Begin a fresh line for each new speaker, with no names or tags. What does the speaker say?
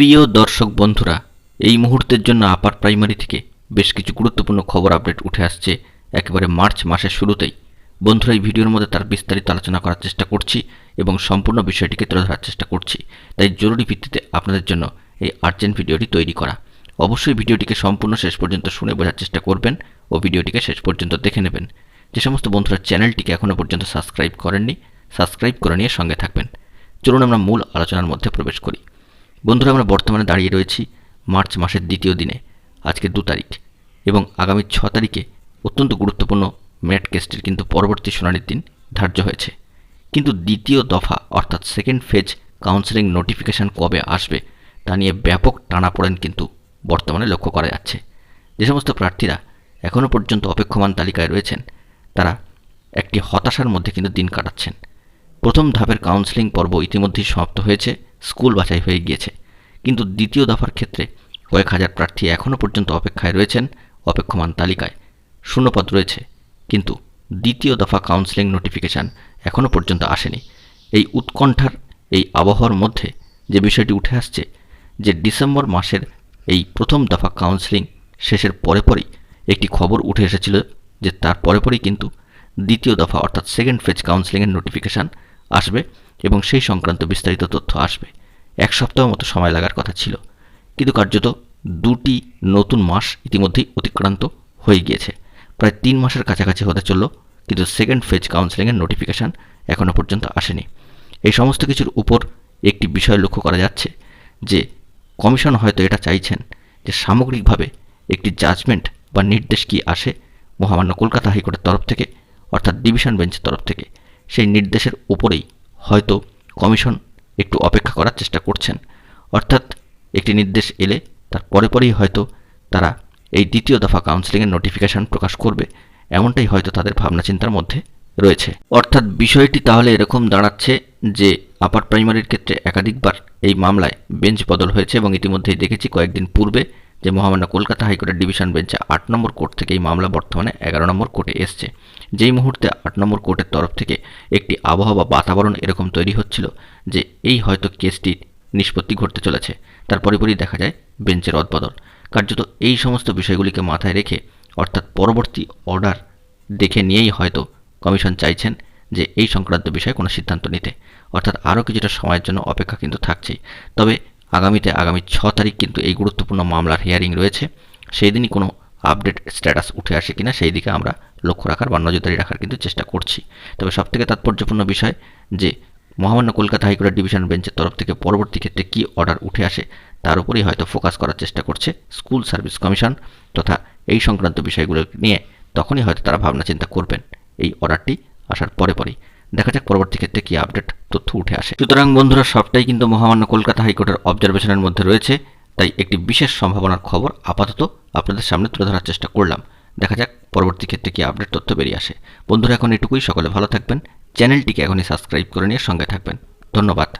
প্রিয় দর্শক বন্ধুরা, এই মুহূর্তের জন্য আপার প্রাইমারি থেকে বেশ কিছু গুরুত্বপূর্ণ খবর আপডেট উঠে আসছে একেবারে মার্চ মাসের শুরুতেই। বন্ধুরা, এই ভিডিওর মধ্যে তার বিস্তারিত আলোচনা করার চেষ্টা করছি এবং সম্পূর্ণ বিষয়টিকে তুলে ধরার চেষ্টা করছি। তাই জরুরি ভিত্তিতে আপনাদের জন্য এই আর্জেন্ট ভিডিওটি তৈরি করা। অবশ্যই ভিডিওটিকে সম্পূর্ণ শেষ পর্যন্ত শুনে বোঝার চেষ্টা করবেন ও ভিডিওটিকে শেষ পর্যন্ত দেখে নেবেন। যে সমস্ত বন্ধুরা চ্যানেলটিকে এখনও পর্যন্ত সাবস্ক্রাইব করেননি সাবস্ক্রাইব করে নিয়ে সঙ্গে থাকবেন। চলুন আমরা মূল আলোচনার মধ্যে প্রবেশ করি। বন্ধুরা, আমরা বর্তমানে দাঁড়িয়ে রয়েছি মার্চ মাসের দ্বিতীয় দিনে, আজকে দু তারিখ, এবং আগামী ছ তারিখে অত্যন্ত গুরুত্বপূর্ণ ম্যাট কেসটির কিন্তু পরবর্তী শুনানির দিন ধার্য হয়েছে। কিন্তু দ্বিতীয় দফা, অর্থাৎ সেকেন্ড ফেজ কাউন্সেলিং নোটিফিকেশন কবে আসবে, তা নিয়ে ব্যাপক টানাপোড়েন কিন্তু বর্তমানে লক্ষ্য করা যাচ্ছে। যে সমস্ত প্রার্থীরা এখনও পর্যন্ত অপেক্ষমান তালিকায় রয়েছেন, তারা একটি হতাশার মধ্যে কিন্তু দিন কাটাচ্ছেন। প্রথম ধাপের কাউন্সেলিং পর্ব ইতিমধ্যেই সমাপ্ত হয়েছে স্কুল বাছাই হয়ে গিয়েছে। কিন্তু দ্বিতীয় দফার ক্ষেত্রে কয়েক হাজার প্রার্থী এখনও পর্যন্ত অপেক্ষায় রয়েছেন অপেক্ষমান তালিকায়। শূন্যপদ রয়েছে, কিন্তু দ্বিতীয় দফা কাউন্সেলিং নোটিফিকেশান এখনও পর্যন্ত আসেনি। এই উৎকণ্ঠার, এই আবহাওয়ার মধ্যে যে বিষয়টি উঠে আসছে, যে ডিসেম্বর মাসের এই প্রথম দফা কাউন্সেলিং শেষের পরে পরেই একটি খবর উঠে এসেছিল যে তার পরে পরেই কিন্তু দ্বিতীয় দফা অর্থাৎ সেকেন্ড ফেজ কাউন্সেলিংয়ের নোটিফিকেশান আসবে। এবং সেই সংক্রান্ত বিস্তারিত তথ্য আসবে। এক সপ্তাহ মতো সময় লাগার কথা ছিল। কিন্তু কার্যত দুটি নতুন মাস ইতিমধ্যেই অতিক্রান্ত হয়ে গিয়েছে। প্রায় তিন মাসের কাছাকাছি হতে চলল, কিন্তু সেকেন্ড ফেজ কাউন্সেলিংয়ের নোটিফিকেশান এখনও পর্যন্ত আসেনি। এই সমস্ত কিছুর উপর একটি বিষয় লক্ষ্য করা যাচ্ছে যে, কমিশন হয়তো এটা চাইছেন যে সামগ্রিকভাবে একটি জাজমেন্ট বা নির্দেশ কি আসে মহামান্য কলকাতা হাইকোর্টের তরফ থেকে, অর্থাৎ ডিভিশন বেঞ্চের তরফ থেকে। সেই নির্দেশের উপরেই হয়তো কমিশন একটু অপেক্ষা করার চেষ্টা করছেন। অর্থাৎ একটি নির্দেশ এলে তার পরে পরেই হয়তো তারা এই দ্বিতীয় দফা কাউন্সেলিংয়ের নোটিফিকেশান প্রকাশ করবে, এমনটাই হয়তো তাদের ভাবনা চিন্তার মধ্যে রয়েছে। অর্থাৎ বিষয়টি তাহলে এরকম দাঁড়াচ্ছে যে আপার প্রাইমারির ক্ষেত্রে একাধিকবার এই মামলায় বেঞ্চ বদল হয়েছে এবং ইতিমধ্যেই দেখেছি কয়েকদিন পূর্বে যে মহামান্য কলকাতা হাইকোর্টের ডিভিশন বেঞ্চে আট নম্বর কোর্ট থেকে এই মামলা বর্তমানে এগারো নম্বর কোর্টে এসছে। যেই মুহূর্তে আট নম্বর কোর্টের তরফ থেকে একটি আবহাওয়া বা বাতাবরণ এরকম তৈরি হচ্ছিল যে এই হয়তো কেসটির নিষ্পত্তি ঘটতে চলেছে, তার পরিপরই দেখা যায় বেঞ্চের অদবদল। কার্যত এই সমস্ত বিষয়গুলিকে মাথায় রেখে অর্থাৎ পরবর্তী অর্ডার দেখে নিয়েই হয়তো কমিশন চাইছেন যে এই সংক্রান্ত বিষয়ে কোনো সিদ্ধান্ত নিতে। অর্থাৎ আরও কিছুটা সময়ের জন্য অপেক্ষা কিন্তু থাকছেই। তবে আগামীতে, আগামী ছ তারিখ কিন্তু এই গুরুত্বপূর্ণ মামলার হিয়ারিং রয়েছে। সেই দিনই কোনো আপডেট স্ট্যাটাস উঠে আসে কিনা, সেই দিকে আমরা লক্ষ্য রাখার বা নজরদারি রাখার কিন্তু চেষ্টা করছি। তবে সবথেকে তাৎপর্যপূর্ণ বিষয় যে, মহামান্য কলকাতা হাইকোর্টের ডিভিশন বেঞ্চের তরফ থেকে পরবর্তী ক্ষেত্রে কী অর্ডার উঠে আসে, তার উপরেই হয়তো ফোকাস করার চেষ্টা করছে স্কুল সার্ভিস কমিশন তথা এই সংক্রান্ত বিষয়গুলো নিয়ে। তখনই হয়তো তারা ভাবনা চিন্তা করবেন, এই অর্ডারটি আসার পরে পরেই। দেখা যাক পরবর্তী ক্ষেত্রে কী আপডেট তথ্য উঠে আসে। সুতরাং বন্ধুরা, সবটাই কিন্তু মহামান্য কলকাতা হাইকোর্টের অবজারভেশনের মধ্যে রয়েছে, তাই একটি বিশেষ সম্ভাবনার খবর আপাতত আপনাদের সামনে তুলে ধরার চেষ্টা করলাম। দেখা যাক পরবর্তী ক্ষেত্রে কি আপডেট তথ্য বেরিয়ে আসে। বন্ধুরা, এখন এটুকুই। সকলে ভালো থাকবেন। চ্যানেলটিকে এখনই সাবস্ক্রাইব করে নিয়ে সঙ্গে থাকবেন। ধন্যবাদ।